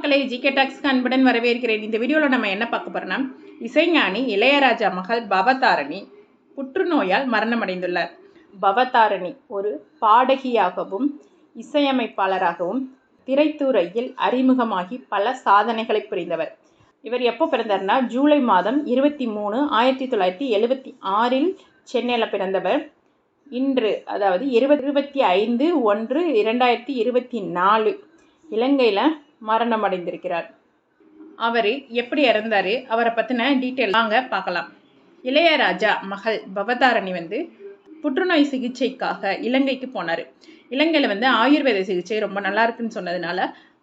மக்களை ஜிகே டாக்ஸ்க்கு அன்புடன் வரவேற்கிறேன். இந்த வீடியோவில் நம்ம என்ன பார்க்க போகிறோம்னா இசைஞானி இளையராஜா மகள் பவதாரணி புற்றுநோயால் மரணமடைந்துள்ளார். பவதாரணி ஒரு பாடகியாகவும் இசையமைப்பாளராகவும் திரைத்துறையில் அறிமுகமாகி பல சாதனைகளை புரிந்தவர். இவர் எப்போ பிறந்தார்னா ஜூலை மாதம் இருபத்தி மூணு ஆயிரத்தி தொள்ளாயிரத்தி எழுபத்தி ஆறில் சென்னையில் பிறந்தவர். இன்று அதாவது இருபது இருபத்தி ஐந்து ஒன்று இரண்டாயிரத்தி இருபத்தி நாலு இலங்கையில் மரணம் அடைந்திருக்கிறார் அவர் எப்படி இறந்தார்? அவரை பற்றின டீட்டெயில் வாங்க பார்க்கலாம். இளையராஜா மகள் பவதாரணி வந்து புற்றுநோய் சிகிச்சைக்காக இலங்கைக்கு போனார். இலங்கையில் வந்து ஆயுர்வேத சிகிச்சை ரொம்ப நல்லா இருக்குன்னு சொன்னதுனால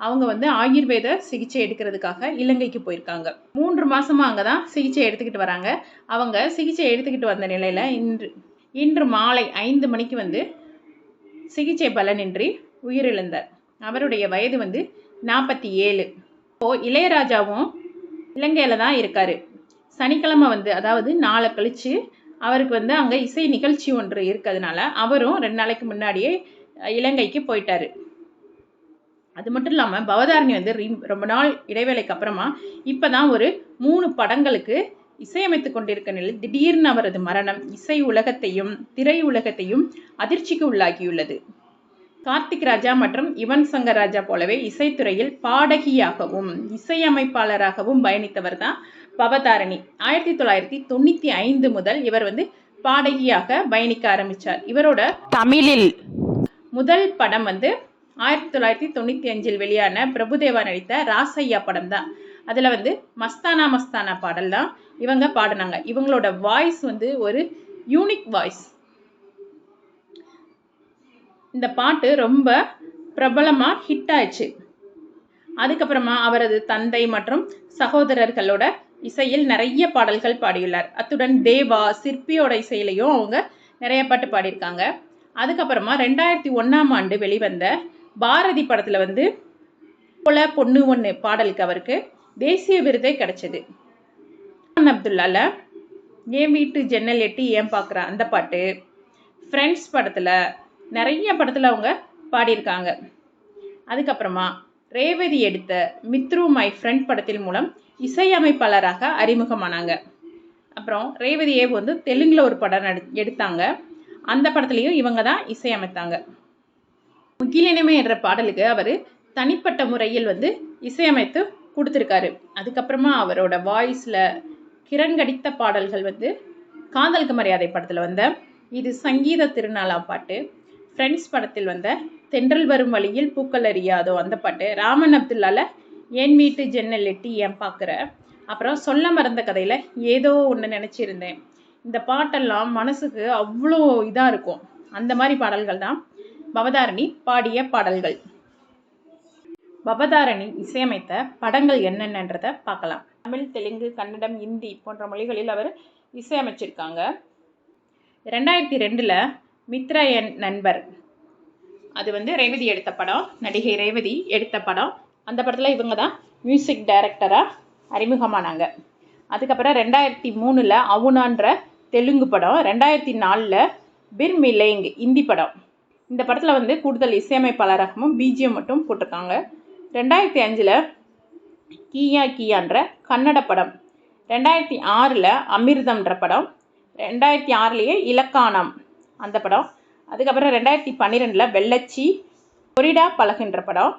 அவங்க வந்து ஆயுர்வேத சிகிச்சை எடுக்கிறதுக்காக இலங்கைக்கு போயிருக்காங்க. மூன்று மாதமாக அங்கே தான் சிகிச்சை எடுத்துக்கிட்டு வராங்க. அவங்க சிகிச்சை எடுத்துக்கிட்டு வந்த நிலையில் இன்று இன்று மாலை ஐந்து மணிக்கு வந்து சிகிச்சை பலனின்றி உயிரிழந்தார். அவருடைய வயது வந்து நாற்பத்தி ஏழு. இப்போது இளையராஜாவும் இலங்கையில் தான் இருக்கார். சனிக்கிழமை வந்து அதாவது நாளை கழிச்சு அவருக்கு வந்து அங்கே இசை நிகழ்ச்சி ஒன்று இருக்கிறதுனால அவரும் ரெண்டு நாளைக்கு முன்னாடியே இலங்கைக்கு போயிட்டாரு. அது மட்டும் இல்லாமல் பவதாரணி வந்து ரொம்ப நாள் இடைவேளைக்கு அப்புறமா இப்போ தான் ஒரு மூணு படங்களுக்கு இசையமைத்து கொண்டிருக்க நிலையில் திடீர்னு அவரது மரணம் இசை உலகத்தையும் திரை உலகத்தையும் அதிர்ச்சிக்கு உள்ளாகியுள்ளது கார்த்திக் ராஜா மற்றும் யுவன் சங்கர் ராஜா போலவே இசைத்துறையில் பாடகியாகவும் இசையமைப்பாளராகவும் பயணித்தவர் தான் பவதாரணி. ஆயிரத்தி தொள்ளாயிரத்தி தொண்ணூற்றி ஐந்து முதல் இவர் வந்து பாடகியாக பயணிக்க ஆரம்பித்தார் இவரோட தமிழில். முதல் படம் வந்து ஆயிரத்தி தொள்ளாயிரத்தி தொண்ணூற்றி அஞ்சில் வெளியான பிரபுதேவா நடித்த ராசையா படம் தான் அதில் வந்து மஸ்தானா மஸ்தானா பாடல் தான் இவங்க பாடினாங்க. இவங்களோட வாய்ஸ் வந்து ஒரு யூனிக் வாய்ஸ் இந்த பாட்டு ரொம்ப பிரபலமாக ஹிட் ஆயிடுச்சு. அதுக்கப்புறமா அவரது தந்தை மற்றும் சகோதரர்களோட இசையில் நிறைய பாடல்கள் பாடியுள்ளார். அத்துடன் தேவா சிற்பியோட இசையிலையும் அவங்க நிறைய பாட்டு பாடியிருக்காங்க. அதுக்கப்புறமா ரெண்டாயிரத்தி ஒன்றாம் ஆண்டு வெளிவந்த பாரதி படத்தில் வந்து போல பொண்ணு ஒன்று பாடலுக்கு அவருக்கு தேசிய விருதே கிடைச்சது. அப்துல்லால என் வீட்டு ஜன்னல் எட்டி ஏன் பார்க்குற அந்த பாட்டு. ஃப்ரெண்ட்ஸ் படத்தில் நிறைய படத்தில் அவங்க பாடியிருக்காங்க. அதுக்கப்புறமா ரேவதி எடுத்த மித்ரு மை ஃப்ரெண்ட் படத்தின் மூலம் இசையமைப்பாளராக அறிமுகமானாங்க. அப்புறம் ரேவதியே வந்து தெலுங்கில் ஒரு படம் நடி எடுத்தாங்க. அந்த படத்துலையும் இவங்க தான் இசையமைத்தாங்க முகிலினமே என்ற பாடலுக்கு அவர் தனிப்பட்ட முறையில் வந்து இசையமைத்து கொடுத்துருக்காரு. அதுக்கப்புறமா அவரோட வாய்ஸில் கிரண்கடித்த பாடல்கள் வந்து காதலுக்கு மரியாதை படத்தில் வந்த இது சங்கீத திருநாளா பாட்டு ஃப்ரெண்ட்ஸ் படத்தில் வந்த தென்றல் வரும் வழியில் பூக்கள் அறியாதோ அந்த பாட்டு. ராமன் அப்துல்லால என் வீட்டு ஜன்னல் எட்டி ஏன் பார்க்குற? அப்புறம் சொல்ல மறந்த கதையில் ஏதோ ஒன்று நினச்சிருந்தேன். இந்த பாட்டெல்லாம் மனசுக்கு அவ்வளோ இதாக இருக்கும். அந்த மாதிரி பாடல்கள் தான். பவதாரணி பாடிய பாடல்கள். பவதாரணி இசையமைத்த படங்கள் என்னென்னன்றதை பார்க்கலாம். தமிழ் தெலுங்கு கன்னடம் இந்தி போன்ற மொழிகளில் அவர் இசையமைச்சிருக்காங்க. ரெண்டாயிரத்தி ரெண்டில் மித்ரா என் நண்பர். அது வந்து ரேவதி எடுத்த படம். நடிகை ரேவதி எடுத்த படம். அந்த படத்தில் இவங்க தான் மியூசிக் டைரக்டராக அறிமுகமானாங்க. அதுக்கப்புறம் ரெண்டாயிரத்தி மூணில் அவுனான்ற தெலுங்கு படம் ரெண்டாயிரத்தி நாலில் பிர் மிலேங் இந்தி படம். இந்த படத்தில் வந்து கூடுதல் இசையமைப்பாளராகவும் பிஜிஎம் மட்டும் போட்டிருக்காங்க. ரெண்டாயிரத்தி அஞ்சில் கீயா கீயான்ற கன்னட படம். ரெண்டாயிரத்தி ஆறில் அமிர்தம்ன்ற படம். ரெண்டாயிரத்தி ஆறுலேயே இலக்கானம் அந்த படம். அதுக்கப்புறம் ரெண்டாயிரத்தி பன்னிரெண்டில் வெள்ளச்சி கொரிடா பழகுன்ற படம்.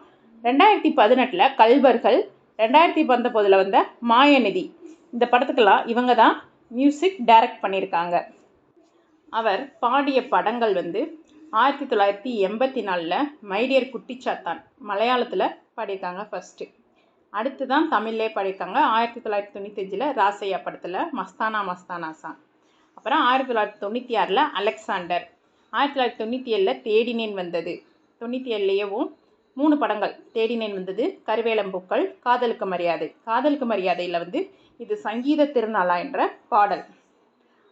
ரெண்டாயிரத்தி பதினெட்டில் கல்வர்கள் ரெண்டாயிரத்தி பத்தொம்போதில் வந்த மாயநிதி. இந்த படத்துக்கெல்லாம் இவங்க தான் மியூசிக் டைரக்ட் பண்ணியிருக்காங்க. அவர் பாடிய படங்கள் வந்து ஆயிரத்தி தொள்ளாயிரத்தி எண்பத்தி நாலில் மைடியர் குட்டிச்சாத்தான் மலையாளத்தில் பாடியிருக்காங்க ஃபஸ்ட்டு அடுத்து தான் தமிழ்லே பாடியிருக்காங்க ஆயிரத்தி தொள்ளாயிரத்தி தொண்ணூத்தஞ்சில் ராசையா படத்தில் மஸ்தானா மஸ்தானா சாங் அப்புறம் ஆயிரத்தி தொள்ளாயிரத்தி தொண்ணூற்றி ஆறில் அலெக்சாண்டர். ஆயிரத்தி தொள்ளாயிரத்தி தொண்ணூற்றி ஏழில் தேடினேன் வந்தது. தொண்ணூற்றி ஏழுலேயவும் மூணு படங்கள் தேடினேன் வந்தது. கருவேலம்பூக்கள் காதலுக்கு மரியாதை. காதலுக்கு மரியாதையில் வந்து இது சங்கீத திருநாளா என்ற பாடல்.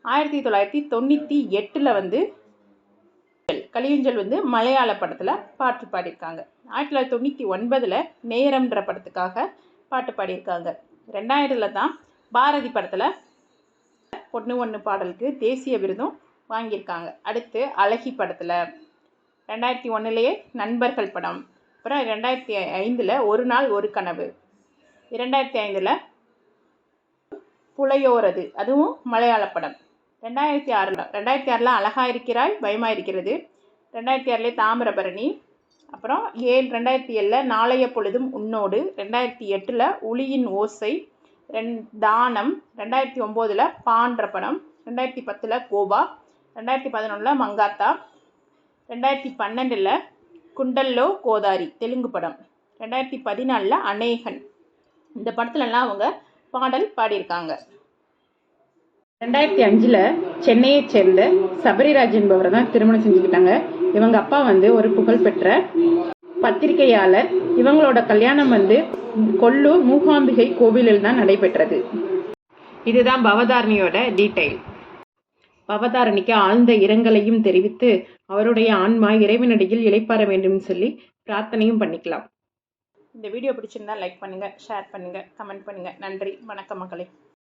ஆயிரத்தி தொள்ளாயிரத்தி தொண்ணூற்றி எட்டில் வந்து கலியுஞ்சல் வந்து மலையாள படத்தில் பாட்டு பாடியிருக்காங்க. ஆயிரத்தி தொள்ளாயிரத்தி தொண்ணூற்றி ஒன்பதில் நேரம்ன்ற படத்துக்காக பாட்டு பாடியிருக்காங்க. ரெண்டாயிரத்தில் தான் பாரதி படத்தில் பொண்ணு ஒன்று பாடலுக்கு தேசிய விருதும் வாங்கியிருக்காங்க. அடுத்து அழகி படத்தில். ரெண்டாயிரத்தி ஒன்றுலேயே நண்பர்கள் படம். அப்புறம் ரெண்டாயிரத்தி ஐந்தில் ஒரு நாள் ஒரு கனவு. இரண்டாயிரத்தி ஐந்தில் புலையோரது அதுவும் மலையாள படம். ரெண்டாயிரத்தி ஆறில் ரெண்டாயிரத்தி ஆறில் அழகாக இருக்கிறாய் பயமாக இருக்கிறது. ரெண்டாயிரத்தி ஆறுல தாமிரபரணி. அப்புறம் ஏழு ரெண்டாயிரத்தி ஏழில் நாளைய பொழுதும் உன்னோடு. ரெண்டாயிரத்தி எட்டில் உளியின் ஓசை. ரெண் தானம் ரெண்டாயிரத்தி ஒம்போதில் பான்ற படம் ரெண்டாயிரத்தி பத்தில் கோபா ரெண்டாயிரத்தி பதினொன்றில் மங்காத்தா ரெண்டாயிரத்தி பன்னெண்டில் குண்டல்லோ கோதாரி தெலுங்கு படம் ரெண்டாயிரத்தி பதினாலில் அநேகன். இந்த படத்துலலாம் அவங்க பாடல் பாடியிருக்காங்க. ரெண்டாயிரத்தி அஞ்சில் சென்னையை சேர்ந்த சபரிராஜ் என்பவரை தான் திருமணம் செஞ்சுக்கிட்டாங்க. இவங்க அப்பா வந்து ஒரு புகழ்பெற்ற பத்திரிகையாளர் இவங்களோட கல்யாணம் வந்து கொல்லூர் மூகாம்பிகை கோவிலில் தான் நடைபெற்றது. இதுதான் பவதாரணியோட டீட்டெயில் பவதாரணிக்கு ஆழ்ந்த இரங்கலையும் தெரிவித்து அவருடைய ஆன்மா இறைவனடியில் இளைப்பாற வேண்டும் சொல்லி பிரார்த்தனையும் பண்ணிக்கலாம். இந்த வீடியோ பிடிச்சிருந்தா லைக் பண்ணுங்க ஷேர் பண்ணுங்க கமெண்ட் பண்ணுங்க. நன்றி வணக்கம் மக்களே.